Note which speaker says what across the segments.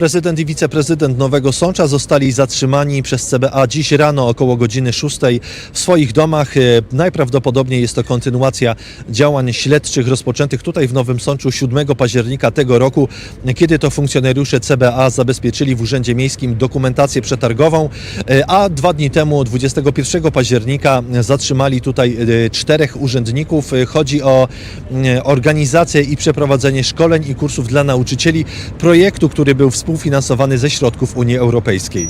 Speaker 1: Prezydent i wiceprezydent Nowego Sącza zostali zatrzymani przez CBA dziś rano około godziny 6 w swoich domach. E, Najprawdopodobniej jest to kontynuacja działań śledczych rozpoczętych tutaj w Nowym Sączu 7 października tego roku, kiedy to funkcjonariusze CBA zabezpieczyli w Urzędzie Miejskim dokumentację przetargową, e, a dwa dni temu, 21 października, zatrzymali tutaj e, czterech urzędników. Chodzi o e, organizację i przeprowadzenie szkoleń i kursów dla nauczycieli projektu, który był współfinansowany ze środków Unii Europejskiej.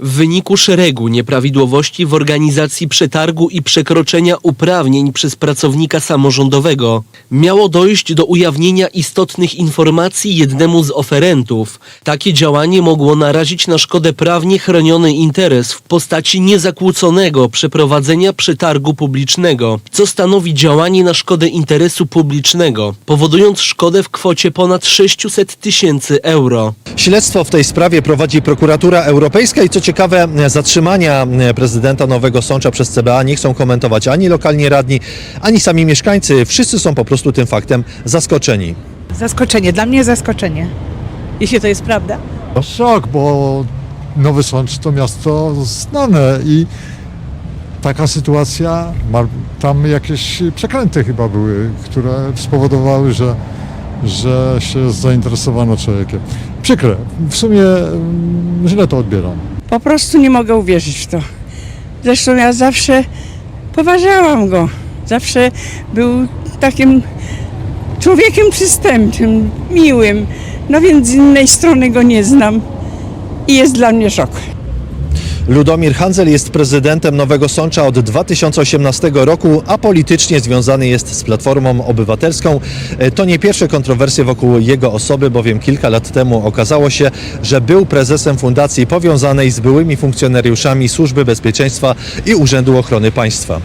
Speaker 2: W wyniku szeregu nieprawidłowości w organizacji przetargu i przekroczenia uprawnień przez pracownika samorządowego miało dojść do ujawnienia istotnych informacji jednemu z oferentów. Takie działanie mogło narazić na szkodę prawnie chroniony interes w postaci niezakłóconego przeprowadzenia przetargu publicznego, co stanowi działanie na szkodę interesu publicznego, powodując szkodę w kwocie ponad 600 tysięcy euro.
Speaker 1: Śledztwo w tej sprawie prowadzi prokuratura europejska i co ciekawe, zatrzymania prezydenta Nowego Sącza przez CBA nie chcą komentować ani lokalni radni, ani sami mieszkańcy. Wszyscy są po prostu tym faktem zaskoczeni.
Speaker 3: Zaskoczenie, dla mnie zaskoczenie. Jeśli to jest prawda.
Speaker 4: Szok, bo Nowy Sącz to miasto znane i taka sytuacja, tam jakieś przekręty chyba były, które spowodowały, że, że się zainteresowano człowiekiem. Przykre, w sumie mm, źle to odbieram.
Speaker 5: Po prostu nie mogę uwierzyć w to. Zresztą ja zawsze poważałam go. Zawsze był takim człowiekiem przystępnym, miłym. No więc z innej strony go nie znam i jest dla mnie szok.
Speaker 1: Ludomir Handzel jest prezydentem Nowego Sącza od 2018 roku, a politycznie związany jest z Platformą Obywatelską. E, To nie pierwsze kontrowersje wokół jego osoby, bowiem kilka lat temu okazało się, że był prezesem fundacji powiązanej z byłymi funkcjonariuszami Służby Bezpieczeństwa i Urzędu Ochrony Państwa.